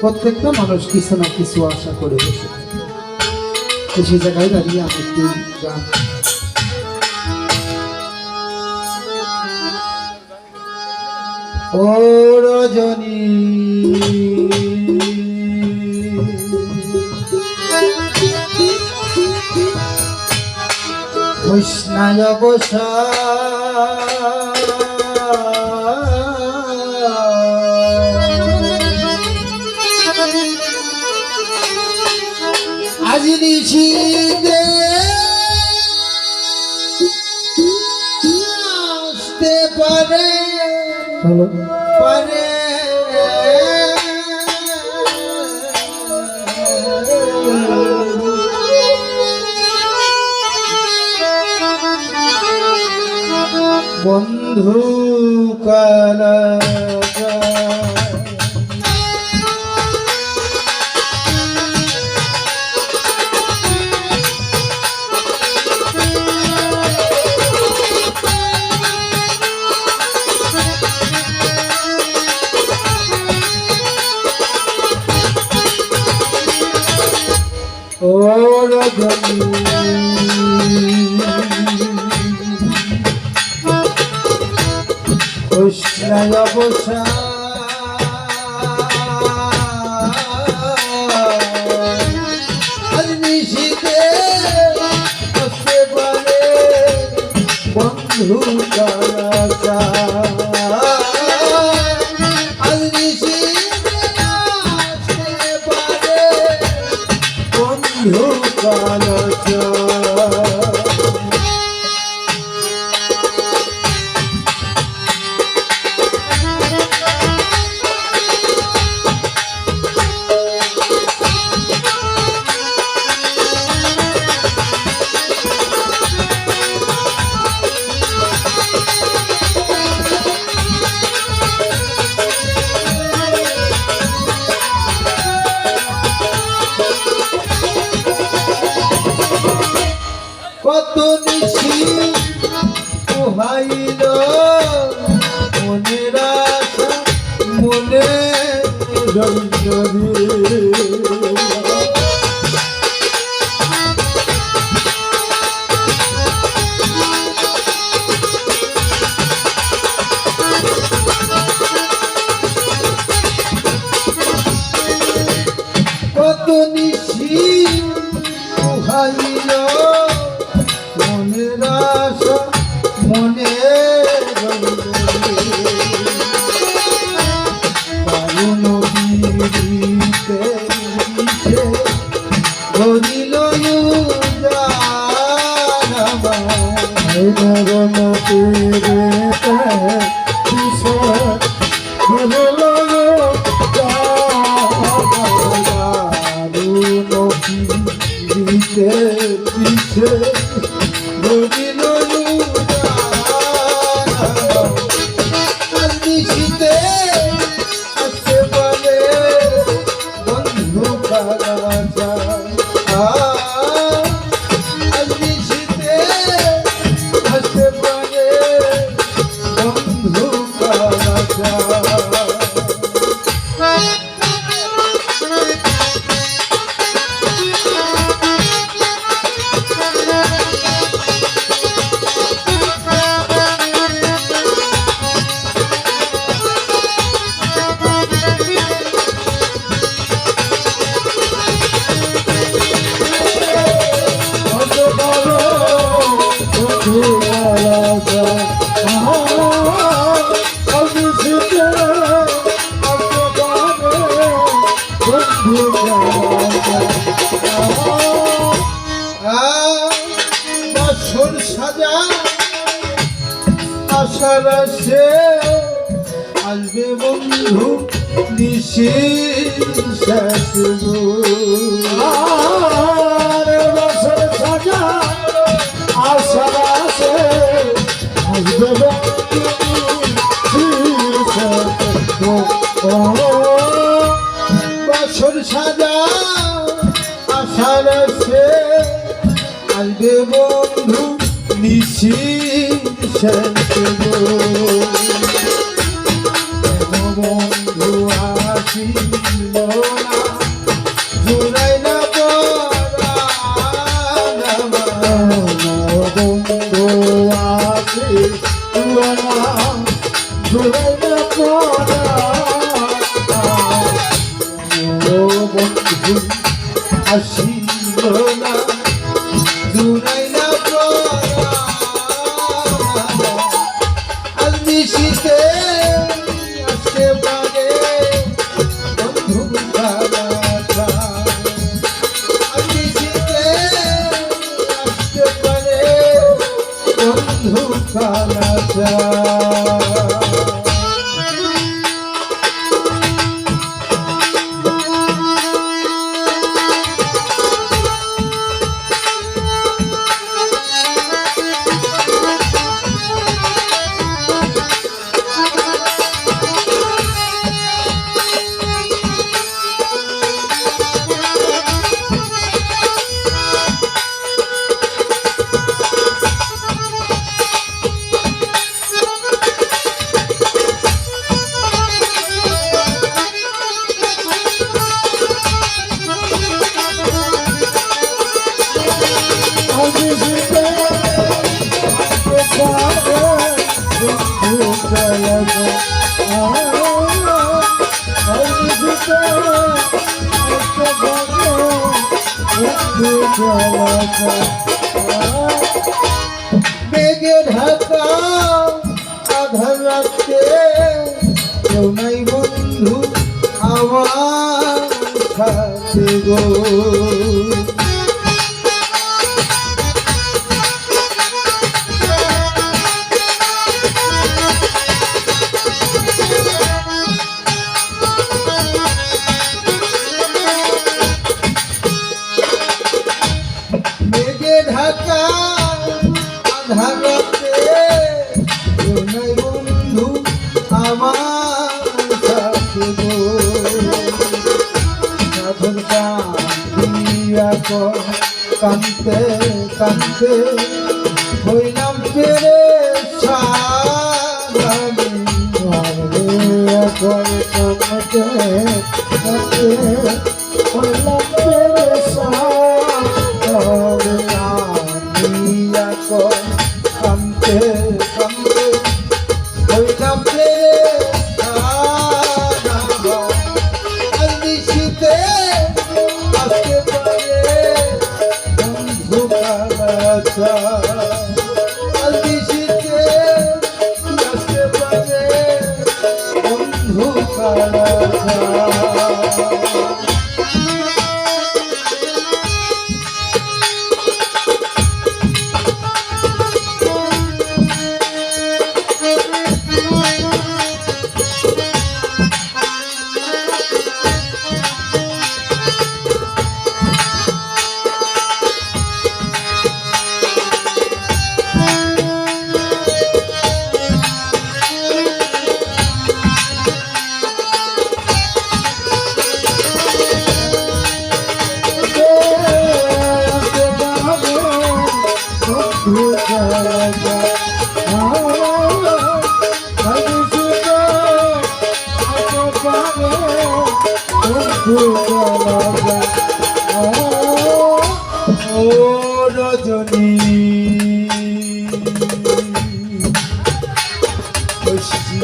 প্রত্যেকটা মানুষ কিছু না কিছু আশা করে বসে থাকে। সেই জায়গায় দাঁড়িয়ে আমি একটি গান রজনী। কৃষ্ণায় বসা। পারে বন্ধু কালা রজনী কৃষ্ণায় 对对对对对对 সে আসবে বন্ধু নিশি সাজা আশা আছে আসবে বছর সাজা আশার সে আসবে বন্ধু নিশি শেষ থাকব। পর কানতে কানতে হইলাম পেরে ছাড়ে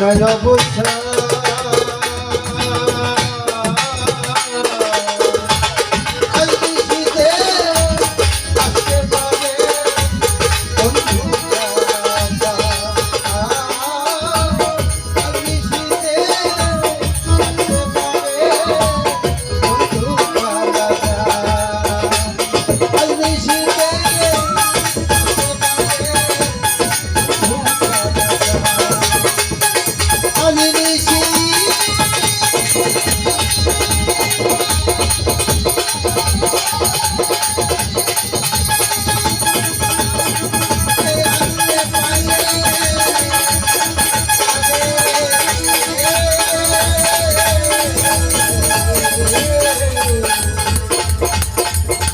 জয় বুঝা Thank you.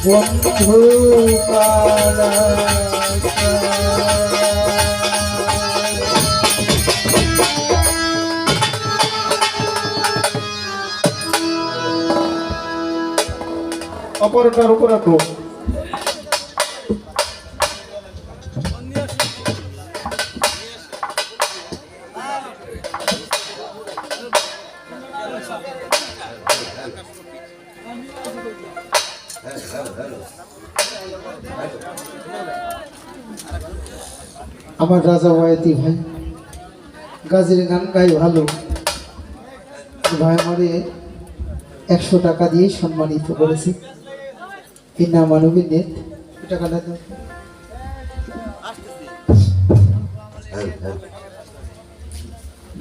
বন্ধু পারা অপরটার উপর আগ্রহ আমার রাজা ওয়াইতি ভাই। গাজীর গান গাই ভালো ভাই আমারে একশো টাকা দিয়ে সম্মানিত করেছে। এই নাম মানবী নেত। টাকাটা দাও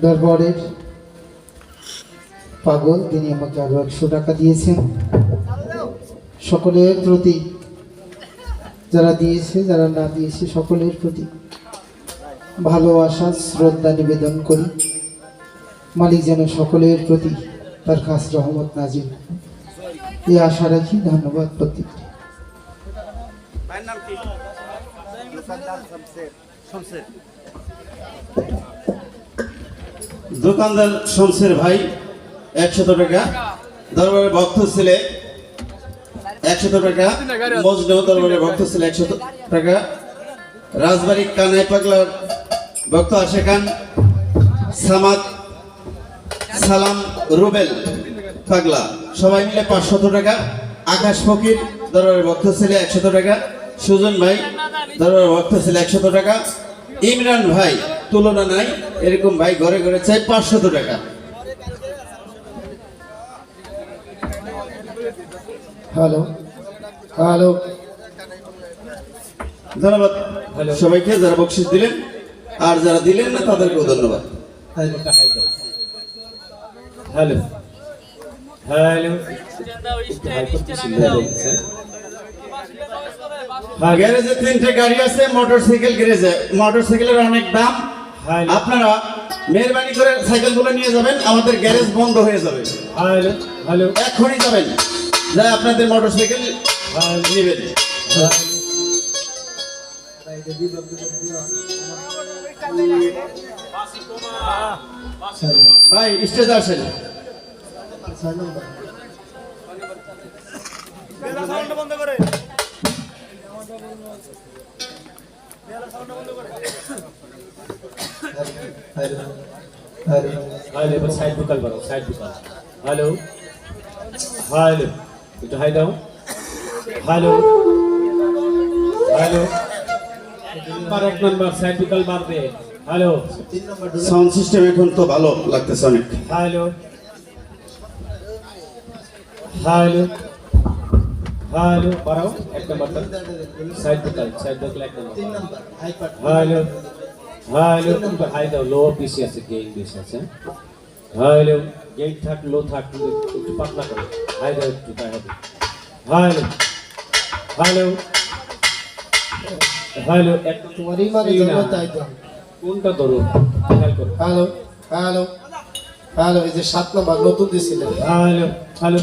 দরবারের পাগল, তিনি আমাকে আরও একশো টাকা দিয়েছেন। সকলের প্রতি যারা দিয়েছে, যারা না দিয়েছে, সকলের প্রতি। ভালোবাসা শ্রদ্ধা নিবেদন করি। মালিক যেন সকলের প্রতি তার খাস রহমত নাজিল এই আশা রাখি ধন্যবাদ প্রত্যেক দোকানদার শমসের ভাই একশত টাকা। দরবারের ভক্ত ছেলে একশত টাকা। মজনু দরবারের ভক্ত ছেলে একশত টাকা। রাজবাড়ি কানাই পাগলার ভক্ত খান সামাদ সালাম রুবেল পাগলা। সবাই মিলে পাঁচশত টাকা। আকাশ ফকির দরবারের ভক্ত ছেলে একশত টাকা। সুজন ভাই দরবারের ভক্ত ছেলে একশত টাকা। ইমরান ভাই তুলনা নাই এরকম ভাই ঘরে ঘরে চাই পাঁচশত টাকা। Hello hello. ধন্যবাদ। সবাইকে যারা বকশিস দিলেন আর যারা দিলেন না তাদেরকেও ধন্যবাদ। হ্যালো। হ্যালো। গ্যারেজে তিনটে গাড়ি আছে মোটরসাইকেল গ্যারেজে। মোটরসাইকেলের অনেক দাম। আপনারা মেহরবানি করে সাইকেলগুলো নিয়ে যাবেন আমাদের গ্যারেজ বন্ধ হয়ে যাবে। হ্যালো। হ্যালো। এখনই যাবেন। যা আপনাদের মোটরসাইকেল নেবেন। ভাই, স্টেজে আসেন। হ্যালো এবার সাইড বুকাল বাড়াও সাইড বুকাল হ্যালো হ্যালো একটু হাই দাও। হ্যালো হ্যালো এক নাম্বার সাইড বুকাল মারবে। হ্যালো সাউন্ড সিস্টেম এখন তো ভালো লাগতেছে অনেক হ্যালো হ্যালো হ্যালো বাড়াও এক number side vocal side vocal এক নাম্বার হ্যালো হ্যালো একটু হাই দাও লো বেশি আছে গেইন বেশি আছে হ্যালো গেইন থাক লো থাক একটু পাতলা করো হাই দাও একটু তাই হবে হ্যালো হ্যালো হ্যালো এক তোমারই মানে জন্য তাই তো কোনটা ধরুন? হ্যালো হ্যালো হ্যালো এই যে সাত নম্বর নতুন দিয়েছিলেন। Hello hello.